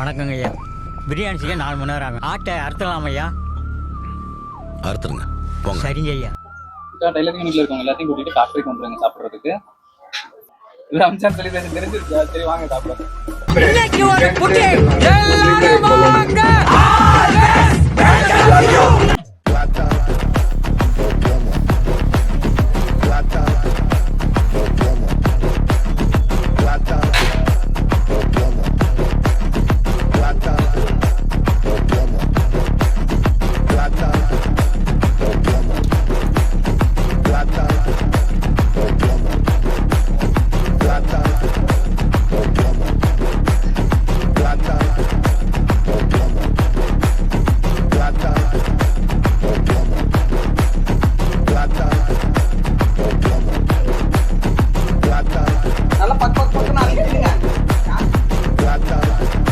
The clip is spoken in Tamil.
வணக்கங்க ஐயா. பிரியாணி செய்ய நாலு மணி நேரம் ஆகும். ஆட்டை அறுத்தலாம் ஐயா? அறுத்துருங்க. போங்க. சரிங்க ஐயா. டெய்லரிங் யூனிட்ல இருக்கவங்க எல்லாத்தையும் கூட்டிட்டு ஃபேக்டரிக்கு வந்துருங்க சாப்பிடுறதுக்கு. சொல்லி பேச தெரிஞ்சிருச்சா? சரி வாங்க சாப்பிடுறோம் இன்னைக்கு ஒரு புட்டி.